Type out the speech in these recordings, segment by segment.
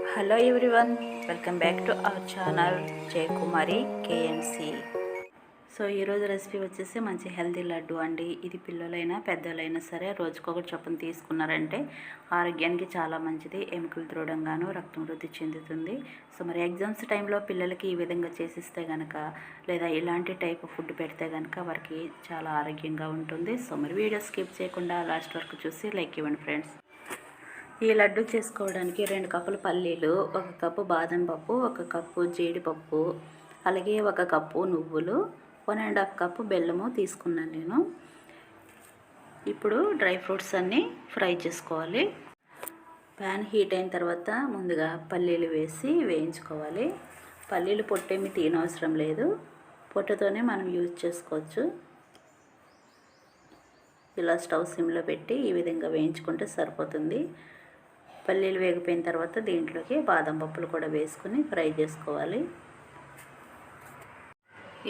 Hello everyone welcome back to our channel Jayakumari KNC so ఈరోజు recipe వచ్చేసి మంచి healthy laddu అండి. ఇది పిల్లలైనా పెద్దలైనా సరే రోజుకొకటి చొప్పున తీసుకున్నారంటే ఆరోగ్యానికి చాలా మంచిది. ఎముకలు దృఢంగాను రక్తం వృద్ధి చెందుతుంది. సో మరి ఎగ్జామ్స్ టైంలో పిల్లలకి ఈ విధంగా చేసిస్తే కనుక లేదా ఇలాంటి టైప్ ఫుడ్ పెడితే కనుక వారికి చాలా ఆరోగ్యంగా ఉంటుంది. సో మరి వీడియో స్కిప్ చేయకుండా లాస్ట్ వరకు చూసి లైక్ ఇవ్వండి ఫ్రెండ్స్ ఈ లడ్డు చేసుకోవడానికి రెండు కప్పులు పల్లీలు ఒక కప్పు బాదం పప్పు ఒక కప్పు జీడిపప్పు అలాగే ఒక కప్పు నువ్వులు వన్ అండ్ హాఫ్ కప్పు బెల్లము తీసుకున్నాను నేను. ఇప్పుడు డ్రై ఫ్రూట్స్ అన్నీ ఫ్రై చేసుకోవాలి. ప్యాన్ హీట్ అయిన తర్వాత ముందుగా పల్లీలు వేసి వేయించుకోవాలి. పల్లీలు పొట్టేమి తీనవసరం లేదు. పొట్టతోనే మనం యూజ్ చేసుకోవచ్చు. ఇలా స్టవ్ సిమ్లో పెట్టి ఈ విధంగా వేయించుకుంటే సరిపోతుంది. పల్లీలు వేగిపోయిన తర్వాత దీంట్లోకి బాదం పప్పులు కూడా వేసుకుని ఫ్రై చేసుకోవాలి.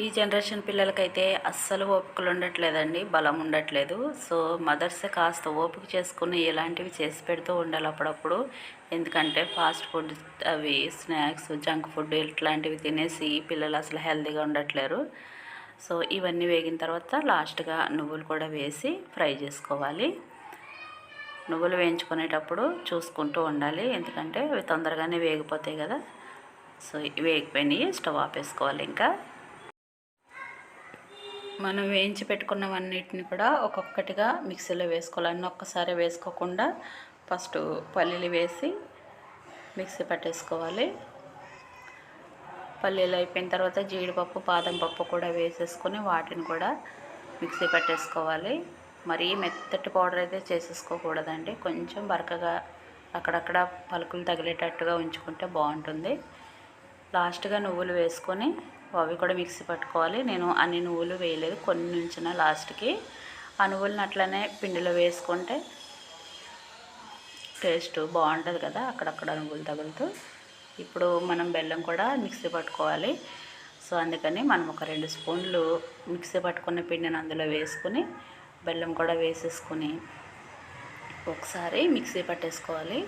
ఈ జనరేషన్ పిల్లలకైతే అస్సలు ఓపికలు ఉండట్లేదండి బలం ఉండట్లేదు. సో మదర్స్ కాస్త ఓపిక చేసుకుని ఇలాంటివి చేసి పెడుతూ ఉండాలి అప్పుడప్పుడు. ఎందుకంటే ఫాస్ట్ ఫుడ్ అవి స్నాక్స్ జంక్ ఫుడ్ ఇట్లాంటివి తినేసి పిల్లలు అసలు హెల్తీగా ఉండట్లేరు. సో ఇవన్నీ వేగిన తర్వాత లాస్ట్గా నువ్వులు కూడా వేసి ఫ్రై చేసుకోవాలి. నువ్వులు వేయించుకునేటప్పుడు చూసుకుంటూ ఉండాలి. ఎందుకంటే అవి తొందరగానే వేగిపోతాయి కదా. సో వేగిపోయినాయి. స్టవ్ ఆపేసుకోవాలి ఇంకా. మనం వేయించి పెట్టుకున్నవన్నిటిని కూడా ఒక్కొక్కటిగా మిక్సీలో వేసుకోవాలి. అన్నీ ఒక్కసారి వేసుకోకుండా ఫస్ట్ పల్లీలు వేసి మిక్సీ పట్టేసుకోవాలి. పల్లీలు అయిపోయిన తర్వాత జీడిపప్పు బాదం పప్పు కూడా వేసేసుకొని వాటిని కూడా మిక్సీ పట్టేసుకోవాలి. మరీ మెత్తటి పౌడర్ అయితే చేసేసుకోకూడదండి. కొంచెం బరకగా అక్కడక్కడ పలుకులు తగిలేటట్టుగా ఉంచుకుంటే బాగుంటుంది. లాస్ట్గా నువ్వులు వేసుకొని అవి కూడా మిక్సీ పట్టుకోవాలి. నేను అన్ని నువ్వులు వేయలేదు కొన్ని ఉంచిన లాస్ట్కి. ఆ నువ్వులను అట్లనే పిండిలో వేసుకుంటే టేస్ట్ బాగుంటుంది కదా అక్కడక్కడ నువ్వులు తగులుతూ. ఇప్పుడు మనం బెల్లం కూడా మిక్సీ పట్టుకోవాలి. సో అందుకని మనం ఒక రెండు స్పూన్లు మిక్సీ పట్టుకున్న పిండిని అందులో వేసుకుని బెల్లం కూడా వేసేసుకుని ఒకసారి మిక్సీ పట్టేసుకోవాలి.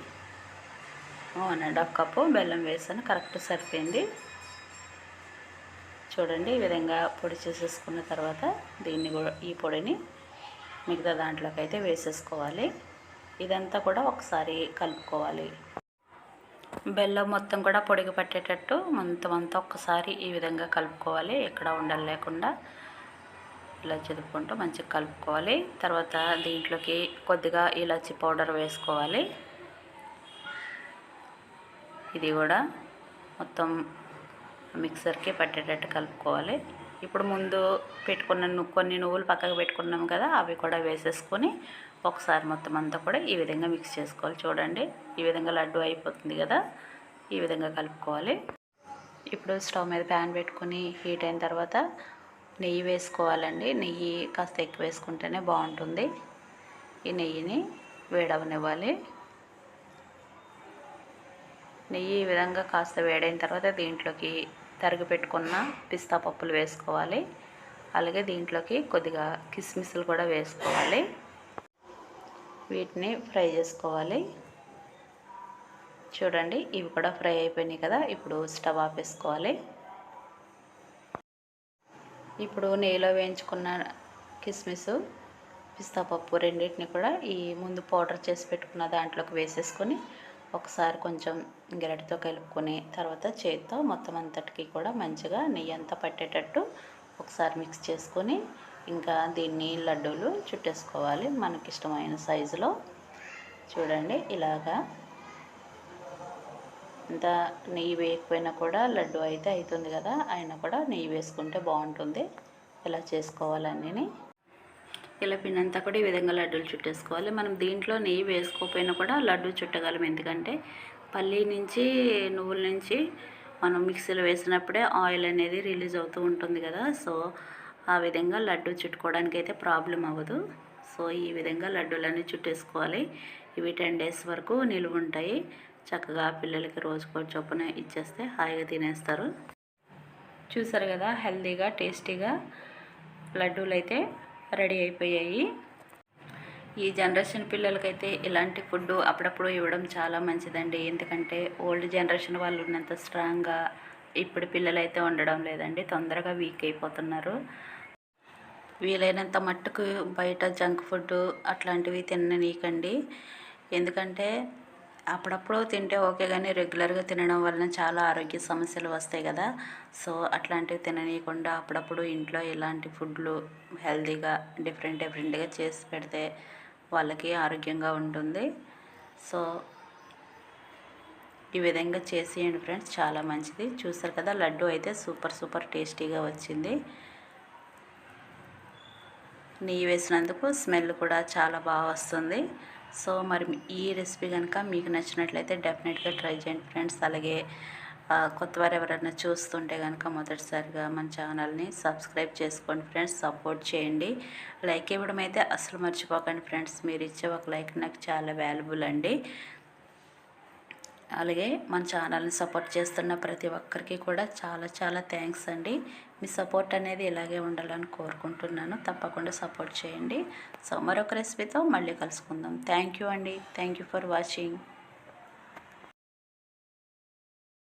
వన్ అండ్ హాఫ్ కప్పు బెల్లం వేసాను కరెక్ట్ సరిపోయింది. చూడండి ఈ విధంగా పొడి చేసేసుకున్న తర్వాత దీన్ని కూడా ఈ పొడిని మిగతా దాంట్లోకి అయితే వేసేసుకోవాలి. ఇదంతా కూడా ఒకసారి కలుపుకోవాలి. బెల్లం మొత్తం కూడా పొడిగి పట్టేటట్టు మొత్తం అంతా ఒక్కసారి ఈ విధంగా కలుపుకోవాలి. ఎక్కడ ఉండలు లేకుండా ఇలా చదువుకుంటూ మంచిగా కలుపుకోవాలి. తర్వాత దీంట్లోకి కొద్దిగా ఇలాచి పౌడర్ వేసుకోవాలి. ఇది కూడా మొత్తం మిక్సర్కి పట్టేటట్టు కలుపుకోవాలి. ఇప్పుడు ముందు పెట్టుకున్న కొన్ని నువ్వులు పక్కకు పెట్టుకున్నాం కదా అవి కూడా వేసేసుకొని ఒకసారి మొత్తం అంతా కూడా ఈ విధంగా మిక్స్ చేసుకోవాలి. చూడండి ఈ విధంగా లడ్డు అయిపోతుంది కదా ఈ విధంగా కలుపుకోవాలి. ఇప్పుడు స్టవ్ మీద ప్యాన్ పెట్టుకొని హీట్ అయిన తర్వాత నెయ్యి వేసుకోవాలండి. నెయ్యి కాస్త ఎక్కువ వేసుకుంటేనే బాగుంటుంది. ఈ నెయ్యిని వేడవనివ్వాలి. నెయ్యి ఈ విధంగా కాస్త వేడైన తర్వాత దీంట్లోకి తరిగి పెట్టుకున్న పిస్తా పప్పులు వేసుకోవాలి. అలాగే దీంట్లోకి కొద్దిగా కిస్మిస్లు కూడా వేసుకోవాలి. వీటిని ఫ్రై చేసుకోవాలి. చూడండి ఇవి కూడా ఫ్రై అయిపోయినాయి కదా. ఇప్పుడు స్టవ్ ఆపేసుకోవాలి ఇప్పుడు నెయ్యిలో వేయించుకున్న కిస్మిస్ పిస్తా పప్పు రెండింటిని కూడా ఈ ముందు పౌడర్ చేసి పెట్టుకున్న దాంట్లోకి వేసేసుకొని ఒకసారి కొంచెం గెరటితో కలుపుకొని తర్వాత చేతితో మొత్తం అంతటికి కూడా మంచిగా నెయ్యి అంతా పట్టేటట్టు ఒకసారి మిక్స్ చేసుకొని ఇంకా దీన్ని లడ్డూలు చుట్టేసుకోవాలి. మనకి ఇష్టమైన సైజులో. చూడండి ఇలాగా ఇంత నెయ్యి వేయకపోయినా కూడా లడ్డు అయితే అవుతుంది కదా అయినా కూడా నెయ్యి వేసుకుంటే బాగుంటుంది. ఇలా చేసుకోవాలన్నీ ఇలా పిండంతా కూడా ఈ విధంగా లడ్డూలు చుట్టేసుకోవాలి. మనం దీంట్లో నెయ్యి వేసుకోకపోయినా కూడా లడ్డు చుట్టగలం. ఎందుకంటే పల్లి నుంచి నువ్వుల నుంచి మనం మిక్సీలో వేసినప్పుడే ఆయిల్ అనేది రిలీజ్ అవుతూ ఉంటుంది కదా. సో ఆ విధంగా లడ్డు చుట్టుకోవడానికి అయితే ప్రాబ్లం అవ్వదు. సో ఈ విధంగా లడ్డూలన్నీ చుట్టేసుకోవాలి. ఇవి టెన్ డేస్ వరకు నిలువ ఉంటాయి చక్కగా పిల్లలకి రోజుకో చొప్పున ఇచ్చేస్తే హాయిగా తినేస్తారు. చూసారు కదా హెల్తీగా టేస్టీగా లడ్డూలు అయితే రెడీ అయిపోయాయి. ఈ జనరేషన్ పిల్లలకైతే ఇలాంటి ఫుడ్ అప్పుడప్పుడు ఇవ్వడం చాలా మంచిదండి. ఎందుకంటే ఓల్డ్ జనరేషన్ వాళ్ళు ఉన్నంత స్ట్రాంగ్గా ఇప్పుడు పిల్లలైతే ఉండడం లేదండి. తొందరగా వీక్ అయిపోతున్నారు. వీలైనంత మట్టుకు బయట జంక్ ఫుడ్ అట్లాంటివి తిననీకండి. ఎందుకంటే అప్పుడప్పుడు తింటే ఓకే కానీ రెగ్యులర్గా తినడం వలన చాలా ఆరోగ్య సమస్యలు వస్తాయి కదా. సో అట్లాంటివి తిననీయకుండా అప్పుడప్పుడు ఇంట్లో ఇలాంటి ఫుడ్లు హెల్తీగా డిఫరెంట్ డిఫరెంట్గా చేసి పెడితే వాళ్ళకి ఆరోగ్యంగా ఉంటుంది. సో ఈ విధంగా చేసేయండి ఫ్రెండ్స్. చాలా మంచిది. చూసారు కదా లడ్డు అయితే సూపర్ సూపర్ టేస్టీగా వచ్చింది. నెయ్యి వేసినందుకు స్మెల్ కూడా చాలా బాగా వస్తుంది. సో మరి ఈ రెసిపీ కనుక మీకు నచ్చినట్లయితే డెఫినెట్గా ట్రై చేయండి ఫ్రెండ్స్. అలాగే కొత్త వారు ఎవరైనా చూస్తుంటే కనుక మొదటిసారిగా మన ఛానల్ని సబ్స్క్రైబ్ చేసుకోండి ఫ్రెండ్స్. సపోర్ట్ చేయండి. లైక్ ఇవ్వడం అయితే అసలు మర్చిపోకండి ఫ్రెండ్స్. మీరు ఇచ్చే ఒక లైక్ నాకు చాలా వాల్యుబుల్ అండి. అలాగే మన ఛానల్ని సపోర్ట్ చేస్తున్న ప్రతి ఒక్కరికి కూడా చాలా చాలా థ్యాంక్స్ అండి. మీ సపోర్ట్ అనేది ఇలాగే ఉండాలని కోరుకుంటున్నాను. తప్పకుండా సపోర్ట్ చేయండి. సో మరొక రెసిపీతో మళ్ళీ కలుసుకుందాం. థ్యాంక్ యూ అండి. Thank you for watching